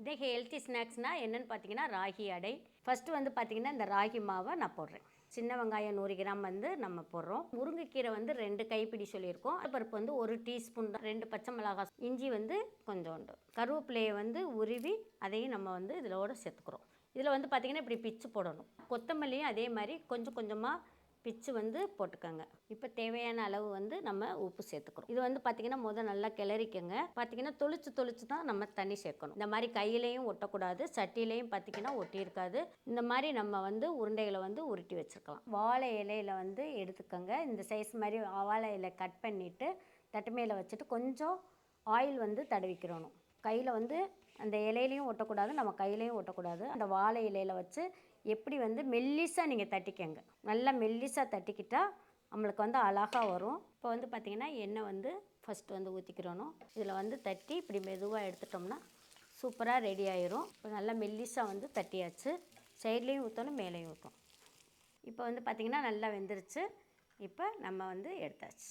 இதே ஹெல்த்தி ஸ்நாக்ஸ்னால் என்னென்னு பார்த்தீங்கன்னா ராகி அடை. ஃபஸ்ட்டு வந்து பார்த்தீங்கன்னா இந்த ராகி மாவை நான் போடுறேன். சின்ன வெங்காயம் நூறு கிராம் வந்து நம்ம போடுறோம். முருங்கைக்கீரை வந்து ரெண்டு கைப்பிடி சொல்லியிருக்கோம். பருப்பு வந்து ஒரு டீஸ்பூன் ரெண்டு பச்சை மிளகாய் இஞ்சி வந்து கொஞ்சோண்டு. கருவேப்பிலையை வந்து உருவி அதையும் நம்ம வந்து இதோட சேர்த்துக்கிறோம். இதில் வந்து பார்த்திங்கன்னா இப்படி பிச்சு போடணும். கொத்தமல்லியும் அதே மாதிரி கொஞ்சம் கொஞ்சமாக பிச்சு வந்து போட்டுக்கோங்க. இப்போ தேவையான அளவு வந்து நம்ம உப்பு சேர்த்துக்கிறோம். இது வந்து பார்த்திங்கன்னா முதல் நல்லா கிளறிக்கங்க. பார்த்திங்கன்னா தொளிச்சு தொளிச்சு தான் நம்ம தண்ணி சேர்க்கணும். இந்த மாதிரி கையிலையும் ஒட்டக்கூடாது. சட்டிலையும் பார்த்திங்கன்னா ஒட்டி இருக்காது. இந்த மாதிரி நம்ம வந்து உருண்டைகளை வந்து உருட்டி வச்சுருக்கலாம். வாழை இலையில வந்து எடுத்துக்கோங்க. இந்த சைஸ் மாதிரி வாழை இலை கட் பண்ணிவிட்டு தட்டு மேலே வச்சுட்டு கொஞ்சம் ஆயில் வந்து தடவிக்கிறணும். கையில் வந்து அந்த இலையிலையும் ஒட்டக்கூடாது நம்ம கையிலையும் ஒட்டக்கூடாது. அந்த வாழை இலையில வச்சு எப்படி வந்து மெல்லிசாக நீங்கள் தட்டிக்கங்க. நல்லா மெல்லிசாக தட்டிக்கிட்டால் நம்மளுக்கு வந்து அழகாக வரும். இப்போ வந்து பார்த்திங்கன்னா எண்ணெய் வந்து ஃபஸ்ட்டு வந்து ஊற்றிக்கிறணும் இதில் வந்து தட்டி இப்படி மெதுவாக எடுத்துட்டோம்னா சூப்பராக ரெடி ஆயிரும். இப்போ நல்லா மெல்லிசாக வந்து தட்டியாச்சு. சைட்லேயும் ஊற்றணும் மேலேயும் ஊற்றும் இப்போ வந்து பார்த்திங்கன்னா நல்லா வெந்துருச்சு. இப்போ நம்ம வந்து எடுத்தாச்சு.